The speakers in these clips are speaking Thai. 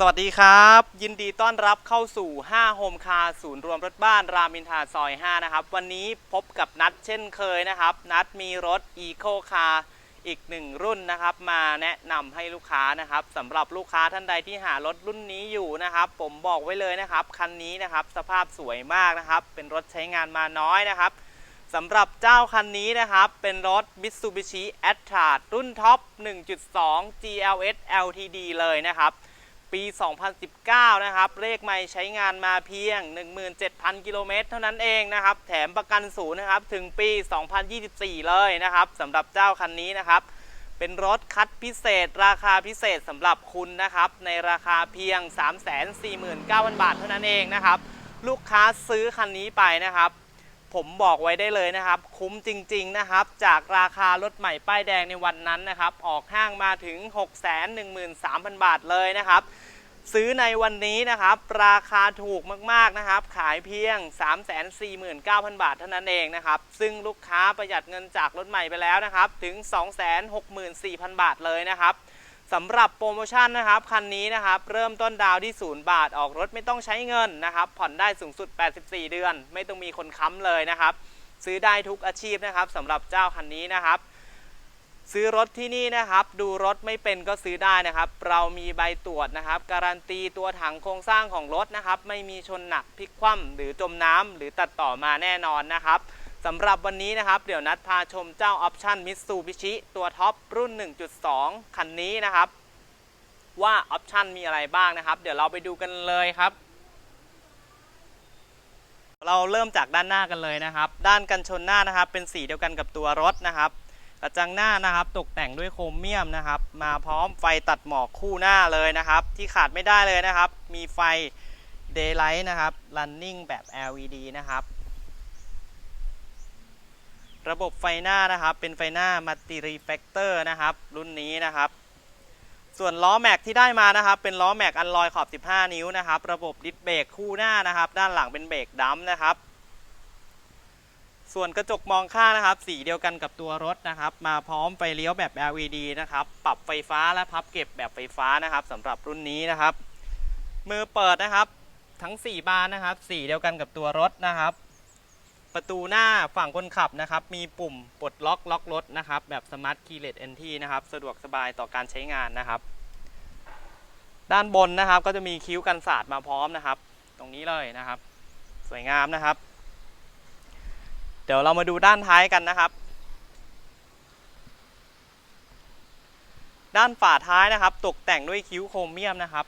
สวัสดีครับ ยินดีต้อนรับเข้าสู่ 5 โฮมคาร์ศูนย์รวมรถบ้านรามินทาซอย 5 นะครับ วันนี้พบกับนัดเช่นเคยนะครับ นัดมีรถ Eco Car อีกหนึ่งรุ่นนะครับ มาแนะนำให้ลูกค้านะครับสำหรับลูกค้าท่านใดที่หารถรุ่นนี้อยู่นะครับ ผมบอกไว้เลยนะครับ คันนี้นะครับ สภาพสวยมากนะครับ เป็นรถใช้งานมาน้อยนะครับสำหรับเจ้าคันนี้นะครับ เป็นรถ Mitsubishi a t t r a รุ่นท็อป1.2 GLS LTD เลยนะครับ ปี 2019 นะครับ เลขไม่ใช้งานมาเพียง 17,000 กิโลเมตรเท่านั้นเองนะครับ แถมประกันศูนย์นะครับ ถึงปี 2024 เลยนะครับสำหรับเจ้าคันนี้นะครับ เป็นรถคัดพิเศษ ราคาพิเศษสำหรับคุณนะครับ ในราคาเพียง 349,000 บาทเท่านั้นเองนะครับ ลูกค้าซื้อคันนี้ไปนะครับ ผมบอกไว้ได้เลยนะครับ คุ้มจริง ๆนะครับ จากราคารถใหม่ป้ายแดงในวันนั้นนะครับ ออกห้างมาถึง 613,000 บาทเลยนะครับ ซื้อในวันนี้นะครับ ราคาถูกมากๆนะครับ ขายเพียง 349,000 บาทเท่านั้นเองนะครับ ซึ่งลูกค้าประหยัดเงินจากรถใหม่ไปแล้วนะครับ ถึง 264,000 บาทเลยนะครับ สำหรับโปรโมชั่นนะครับคันนี้นะครับเริ่มต้นดาวที่ 0 บาทออกรถไม่ต้องใช้เงินนะครับผ่อนได้สูงสุด 84 เดือน ไม่ต้องมีคนค้ำเลยนะครับ ซื้อได้ทุกอาชีพนะครับสำหรับเจ้าคันนี้นะครับ ซื้อรถที่นี่นะครับ ดูรถไม่เป็นก็ซื้อได้นะครับ เรามีใบตรวจนะครับ การันตีตัวถังโครงสร้างของรถนะครับ ไม่มีชนหนักพลิกคว่ำหรือจมน้ำหรือตัดต่อมาแน่นอนนะครับ สำหรับวันนี้นะครับ เดี๋ยวนัดพาชมเจ้าออปชั่นมิตซูบิชิตัวท็อปรุ่น 1.2 คันนี้นะครับ ว่าออปชั่นมีอะไรบ้างนะครับ เดี๋ยวเราไปดูกันเลยครับ เราเริ่มจากด้านหน้ากันเลยนะครับ ด้านกันชนหน้านะครับ เป็นสีเดียวกันกับตัวรถนะครับกระจังหน้านะครับ ตกแต่งด้วยโครเมียมนะครับ มาพร้อมไฟตัดหมอกคู่หน้าเลยนะครับ ที่ขาดไม่ได้เลยนะครับ มีไฟ Daylight นะครับ Running แบบ LED นะครับ ระบบไฟหน้านะครับ เป็นไฟหน้า Multi Reflector นะครับ รุ่นนี้นะครับ ส่วนล้อแม็กที่ได้มานะครับ เป็นล้อแม็กอันลอยขอบ 15 นิ้วนะครับ ระบบดิสเบรกคู่หน้านะครับ ด้านหลังเป็นเบรกดัมนะครับ ส่วนกระจกมองข้างนะครับ สีเดียวกันกับตัวรถนะครับ มาพร้อมไฟเลี้ยวแบบ LED นะครับ ปรับไฟฟ้าและพับเก็บแบบไฟฟ้านะครับสำหรับรุ่นนี้นะครับ มือเปิดนะครับ ทั้ง 4 บานนะครับ สีเดียวกันกับตัวรถนะครับ ประตูหน้าฝั่งคนขับนะครับ มีปุ่มปลดล็อกล็อกรถนะครับ แบบ Smart Keyless Entry นะครับ สะดวกสบายต่อการใช้งานนะครับ ด้านบนนะครับก็จะมีคิ้วกันสาดมาพร้อมนะครับ ตรงนี้เลยนะครับ สวยงามนะครับ เดี๋ยวเรามาดูด้านท้ายกันนะครับ ด้านฝาท้ายนะครับ ตกแต่งด้วยคิ้วโครเมียมนะครับ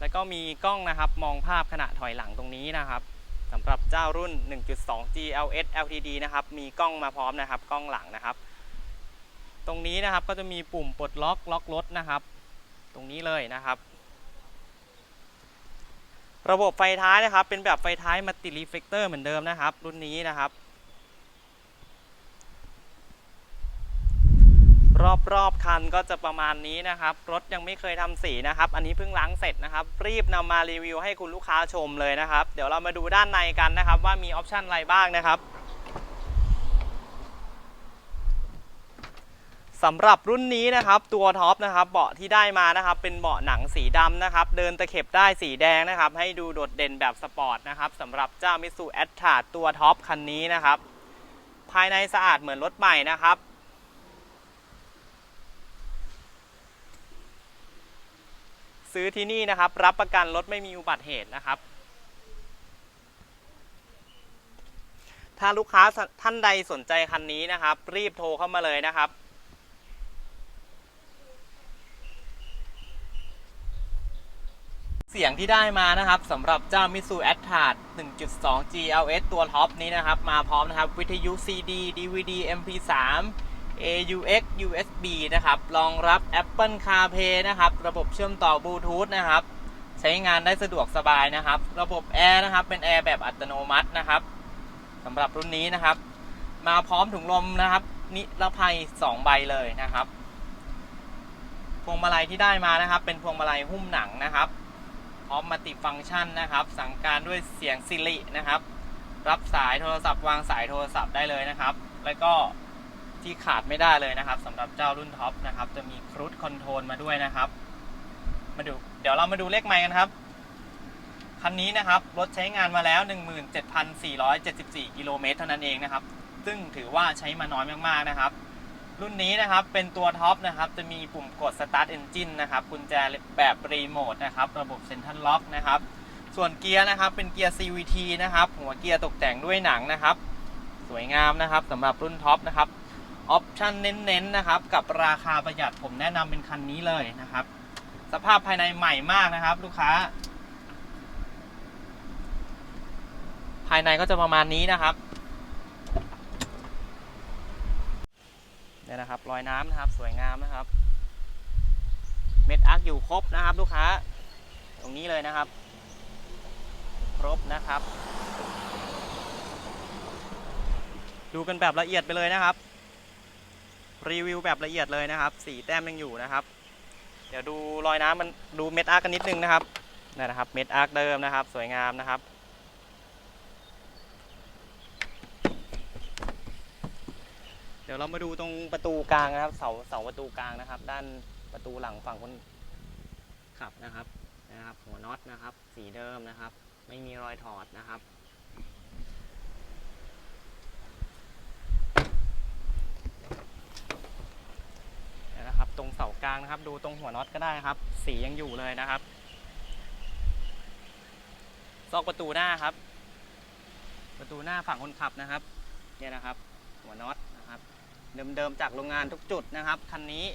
แล้วก็มีกล้องนะครับมองภาพขณะถอยหลังตรงนี้นะครับ สำหรับเจ้ารุ่น 1.2 GLS LTD นะครับ มีกล้องมาพร้อมนะครับ กล้องหลังนะครับ ตรงนี้นะครับก็จะมีปุ่มปลดล็อกล็อกรถนะครับ ตรงนี้เลยนะครับ ระบบไฟท้ายนะครับ เป็นแบบไฟท้ายมัลติรีเฟกเตอร์เหมือนเดิมนะครับ รุ่นนี้นะครับ รอบคันก็จะประมาณนี้นะครับ รถยังไม่เคยทำสีนะครับ อันนี้เพิ่งล้างเสร็จนะครับ รีบนำมารีวิวให้คุณลูกค้าชมเลยนะครับ เดี๋ยวเรามาดูด้านในกันนะครับ ว่ามีออปชันอะไรบ้างนะครับสำหรับรุ่นนี้นะครับตัวท็อปนะครับเบาะที่ได้มานะครับ เป็นเบาะหนังสีดำนะครับ เดินตะเข็บได้สีแดงนะครับ ให้ดูโดดเด่นแบบสปอร์ตนะครับสำหรับเจ้ามิสูแอตทาตัวท็อปคันนี้นะครับ ภายในสะอาดเหมือนรถใหม่นะครับ ซื้อที่นี่นะครับ รับประกันรถไม่มีอุบัติเหตุนะครับ ถ้าลูกค้าท่านใดสนใจคันนี้นะครับ รีบโทรเข้ามาเลยนะครับเสียงที่ได้มานะครับสำหรับเจ้า Mitsu a t t a 1.2 GLS ตัวท็อปนี้นะครับ มาพร้อมนะครับ วิทยุ CD DVD MP3 AUX USB นะครับ รองรับ Apple CarPlay นะครับ ระบบเชื่อมต่อบลูทูธนะครับ ใช้งานได้สะดวกสบายนะครับ ระบบแอร์นะครับ เป็นแอร์แบบอัตโนมัตินะครับสำหรับรุ่นนี้นะครับ มาพร้อมถุงลมนะครับ นิรภัย 2 ใบเลยนะครับ พวงมาลัยที่ได้มานะครับ เป็นพวงมาลัยหุ้มหนังนะครับ พร้อมมัลติฟังก์ชันนะครับ สั่งการด้วยเสียงซิรินะครับ รับสายโทรศัพท์วางสายโทรศัพท์ได้เลยนะครับ แล้วก็ ที่ขาดไม่ได้เลยนะครับสำหรับเจ้ารุ่นท็อปนะครับ จะมีครูดคอนโทรลมาด้วยนะครับ มาดูเดี๋ยวเรามาดูเลขไมล์กันครับคันนี้นะครับรถใช้งานมาแล้ว 17,474 กิโลเมตรเท่านั้นเองนะครับ ซึ่งถือว่าใช้มาน้อยมากๆนะครับ รุ่นนี้นะครับเป็นตัวท็อปนะครับ จะมีปุ่มกด Start Engine นะครับกุญแจแบบรีโมทนะครับ ระบบ Central Lock นะครับ ส่วนเกียร์นะครับเป็นเกียร์ CVT นะครับ หัวเกียร์ตกแต่งด้วยหนังนะครับ สวยงามนะครับสำหรับรุ่นท็อปนะครับ ออปชั่นเน้นๆนะครับ กับราคาประหยัดผมแนะนำเป็นคันนี้เลยนะครับ สภาพภายในใหม่มากนะครับ ลูกค้า ภายในก็จะประมาณนี้นะครับเนี่ยนะครับรอยน้ำนะครับสวยงามนะครับ เม็ดอาร์คอยู่ครบนะครับ ลูกค้า ตรงนี้เลยนะครับ ครบนะครับ ดูกันแบบละเอียดไปเลยนะครับ รีวิวแบบละเอียดเลยนะครับสีแต้มยังอยู่นะครับ เดี๋ยวดูรอยน้ำมันดูเม็ดอาร์กันนิดนึงนะครับนี่นะครับเม็ดอาร์คเดิมนะครับ สวยงามนะครับเดี๋ยวเรามาดูตรงประตูกลางนะครับ เสาเสาประตูกลางนะครับ ด้านประตูหลังฝั่งคนขับนะครับนะครับ หัวน็อตนะครับ สีเดิมนะครับ ไม่มีรอยถอดนะครับ ตรงเสา กลางนะครับ ดูตรงหัวน็อตก็ได้ครับ สียังอยู่เลยนะครับ ซอกประตูหน้าครับ ประตูหน้าฝั่งคนขับนะครับเนี่ยนะครับ หัวน็อตนะครับเดิมๆจากโรงงานทุกจุดนะครับคันนี้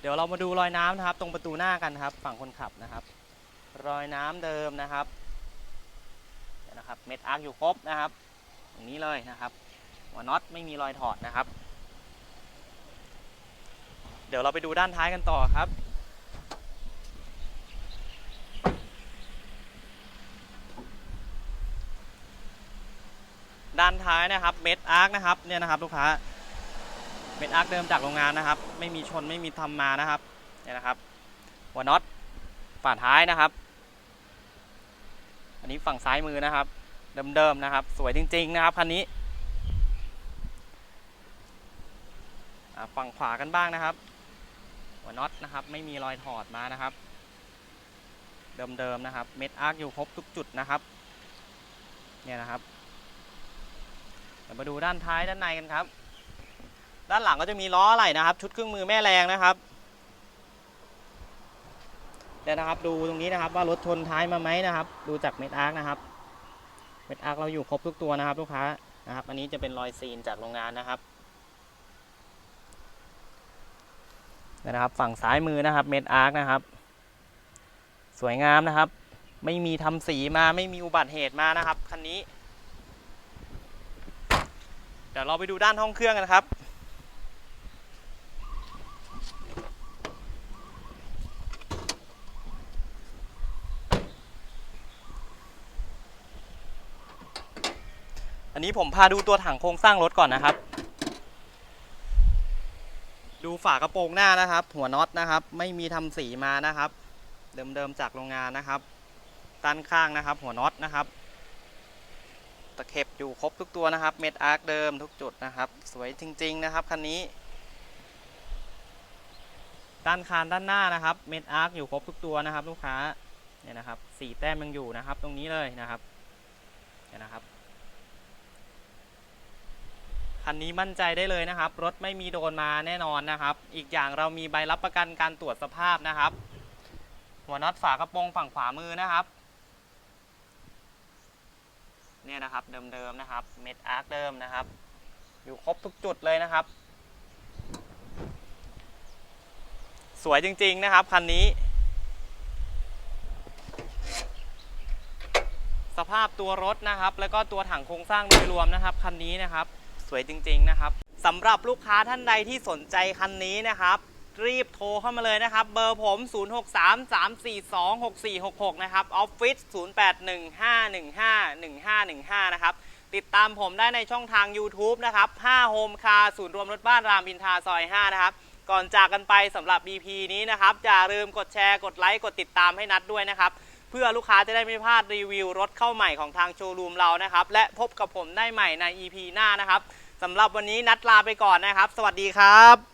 เดี๋ยวเรามาดูรอยน้ำนะครับ ตรงประตูหน้ากันครับ ฝั่งคนขับนะครับ รอยน้ำเดิมนะครับนะครับ เม็ดอาร์คอยู่ครบนะครับ ตรงนี้เลยนะครับ หัวน็อตไม่มีรอยถอดนะครับ เดี๋ยวเราไปดูด้านท้ายกันต่อครับ ด้านท้ายนะครับเม็ดอาร์คนะครับเนี่ยนะครับลูกค้าเม็ดอาร์คเดิมจากโรงงานนะครับ ไม่มีชนไม่มีทำมานะครับเนี่ยนะครับหัวน็อตฝาท้ายนะครับ อันนี้ฝั่งซ้ายมือนะครับ เดิมๆนะครับ สวยจริง ๆ นะครับคันนี้ฝั่งขวากันบ้างนะครับ หัวน็อตนะครับไม่มีรอยถอดมานะครับ เดิมๆนะครับ เม็ดอาร์คอยู่ครบทุกจุดนะครับเนี่ยนะครับเดี๋ยวมาดูด้านท้ายด้านในกันครับ ด้านหลังก็จะมีล้ออะไรนะครับ ชุดเครื่องมือแม่แรงนะครับเดี๋ยวนะครับดูตรงนี้นะครับว่ารถชนท้ายมาไหมนะครับ ดูจากเม็ดอาร์คนะครับเม็ดอาร์คเราอยู่ครบทุกตัวนะครับ ลูกค้านะครับ อันนี้จะเป็นรอยซีนจากโรงงานนะครับ นะครับ ฝั่งซ้ายมือนะครับเม็ดอาร์คนะครับ สวยงามนะครับ ไม่มีทำสีมาไม่มีอุบัติเหตุมานะครับคันนี้ เดี๋ยวเราไปดูด้านห้องเครื่องกันครับอันนี้ผมพาดูตัวถังโครงสร้างรถก่อนนะครับ ดูฝากระโปรงหน้านะครับ หัวน็อตนะครับ ไม่มีทำสีมานะครับ เดิมๆจากโรงงานนะครับด้านข้างนะครับ หัวน็อตนะครับ ตะเข็บอยู่ครบทุกตัวนะครับ เม็ดอาร์คเดิมทุกจุดนะครับ สวยจริง ๆนะครับคันนี้ ด้านคานด้านหน้านะครับ เม็ดอาร์คอยู่ครบทุกตัวนะครับ ลูกค้าเนี่ยนะครับสีแต้มยังอยู่นะครับ ตรงนี้เลยนะครับเนี่ยนะครับ คันนี้มั่นใจได้เลยนะครับ รถไม่มีโดนมาแน่นอนนะครับ อีกอย่างเรามีใบรับประกันการตรวจสภาพนะครับ หัวน็อตฝากระโปรงฝั่งขวามือนะครับ เนี่ยนะครับเดิมๆนะครับ เม็ดอาร์คเดิมนะครับ อยู่ครบทุกจุดเลยนะครับ สวยจริงๆนะครับคันนี้ สภาพตัวรถนะครับ แล้วก็ตัวถังโครงสร้างโดยรวมนะครับคันนี้นะครับ วยจริง ๆ นะครับสำหรับลูกค้าท่านใดที่สนใจคันนี้นะครับ รีบโทรเข้ามาเลยนะครับ เบอร์ผม 0633426466 นะครับออฟฟิศ0815151515 นะครับ ติดตามผมได้ในช่องทาง YouTube นะครับ5 Home Car ศูนย์รวมรถบ้านรามอินทาซอย 5 นะครับ ก่อนจากกันไปสำหรับ BP นี้นะครับ อย่าลืมกดแชร์ กดไลค์ กดติดตามให้นัดด้วยนะครับ เพื่อลูกค้าจะได้ไม่พลาดรีวิวรถเข้าใหม่ของทางโชว์รูมเรานะครับ และพบกับผมได้ใหม่ใน EP หน้านะครับสำหรับวันนี้นัดลาไปก่อนนะครับ สวัสดีครับ